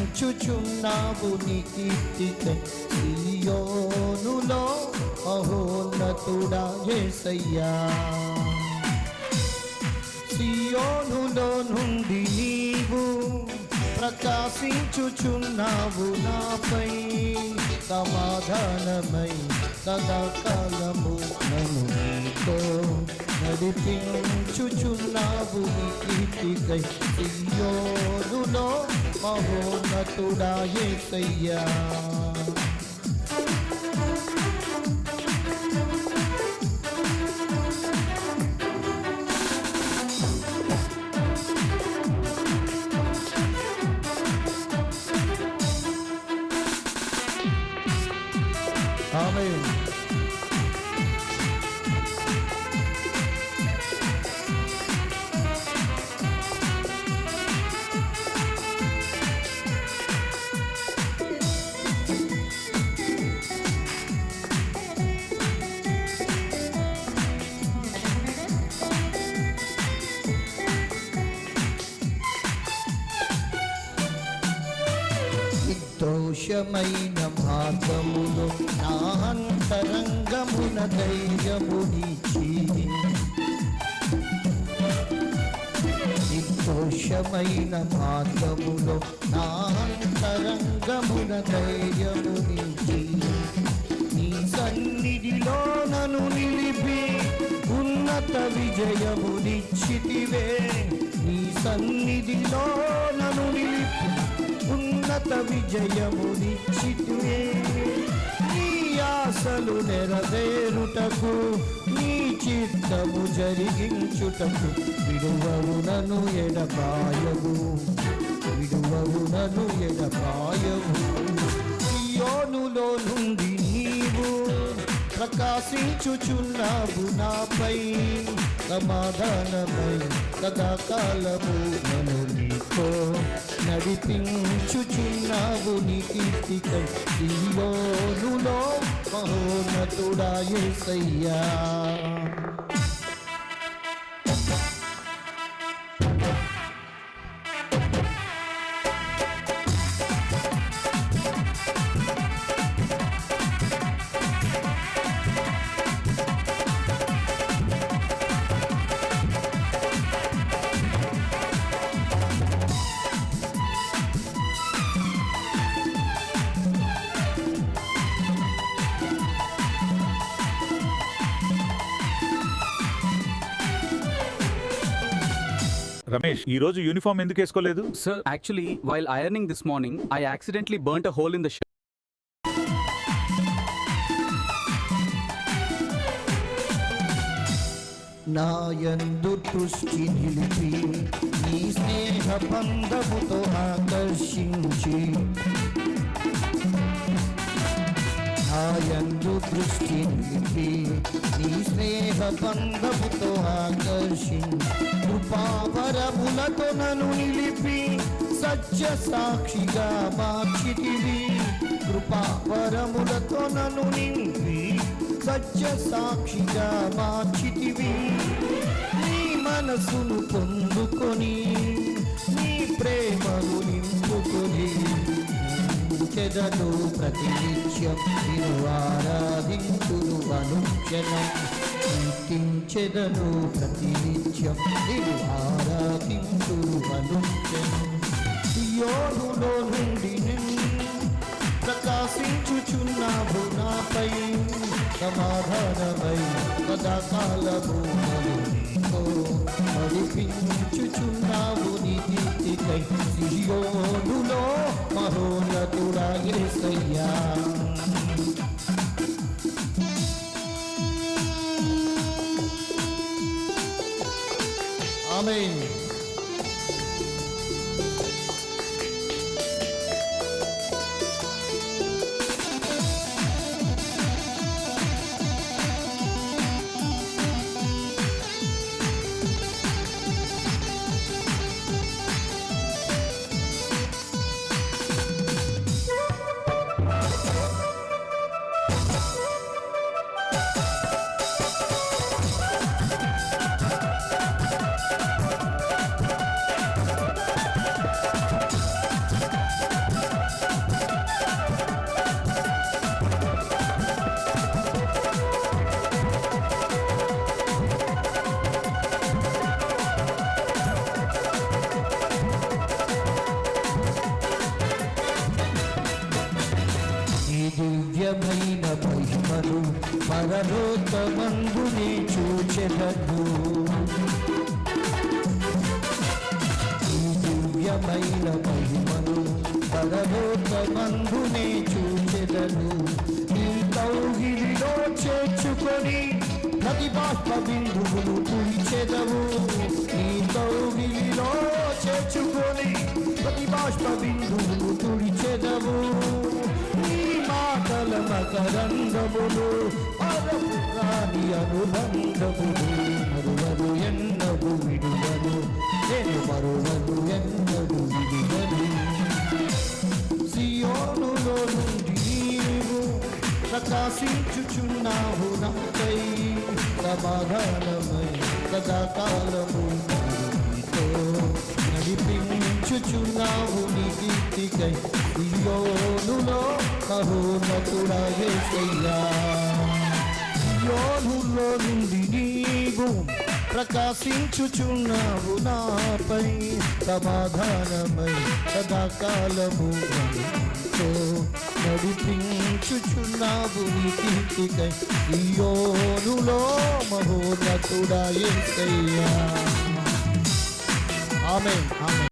నడిపించుచున్నావు నీ కీర్తికై సియోనులో మహోన్నతుడా యేసయ్యా సియోనులో నుండి నీవు ప్రకాశించుచున్నావు నాపై. సమాధానమై సదాకాలము నన్ను నీతో నడిపించుచున్నావు కీర్తికై సియోనులో మహోన్నతుడా యేసయ్యా నిర్దోషమైన మార్గములో నా అంతరంగమున ధైర్యమునిచి నిర్దోషమైన మార్గములో నా అంతరంగమున ధైర్యమునిచి నీ సన్నిధిలో నను నిలిపి ఉన్నత విజయమునిచ్చితివే. నీ సన్నిధిలో ఉన్నత చిటువే నీ ఆశలు నెరవేరుటకు నీ చిత్తము జరిగించుటకు విడువవు నన్ను ఎడబాయవు విడువవు నన్ను ఎడబాయవు సియోనులో నుండి నీవు ప్రకాశించుచున్నావు నాపై. సమాధానమై సదాకాలము నన్ను నీతో నడిపించుచున్నావు నీ కీర్తికై నీలోనులో మహోన్నతుడా రమేష్ ఈ రోజు యూనిఫామ్ ఎందుకు వేసుకోలేదు? Sir actually while ironing this morning I accidentally burn a hole in the నాయందు దృష్టి నిలిపి నీ స్నేహ బంధముతో ఆకర్షించి. నాయందు దృష్టి నిలిపి స్నేహ బంధముతో ఆకర్షించి కృపావరములతో నన్ను నిలిపి సత్య సాక్షిగా మార్చితివి కృపావరములతో నన్ను నిలిపి సత్య సాక్షిగా మార్చితివి నీ మనసును పొందుకొని నీ ప్రేమను నింపుకొని చెదను ప్రతినిత్యం నిన్ను ఆరాధించును అనుక్షణం. కీర్తించెదను ప్రతినిత్యం. నిన్ను ఆరాధించు అనుక్షణం సియోనులో నుండి ప్రకాశించుచున్నావు నాపై. సమాధానమై సదాకాలము నన్ను నడిపించుచున్నావు నీ కీర్తికై సియోనులో మహోన్నతుడా యేసయ్యా Amen. దివ్యమైన మహిమను పరలోకమందునే చూచెదను ఈ దివ్యమైన మహిమను పరలోకమందునే చూచెదను ఈ కౌగిలిలో చేర్చుకొని ప్రతి బిందువులు తుడిచెదవు. మాటల మకరందములు పరపురాని అనుబంధములు మరువరు ఎన్నడు విడువను నేను మరువను ఎన్నడు విడువను. సియోనులో నుండి నీవు ప్రకాశించుచున్నావు నాకై సమాధానమై సదాకాలము నీతో. నడిపించుచున్నావు నీ కీర్తికై. సియోనులో మహోన్నతుడా యేసయ్యా యోనులో నుండి నీవు ప్రకాశించుచున్నావు నాపై. సమాధానమై సదాకాలము నడిపించుచున్నావు నీ కీర్తికై. యోనులో మహోనతుడా యేసయ్యా Amen. Amen.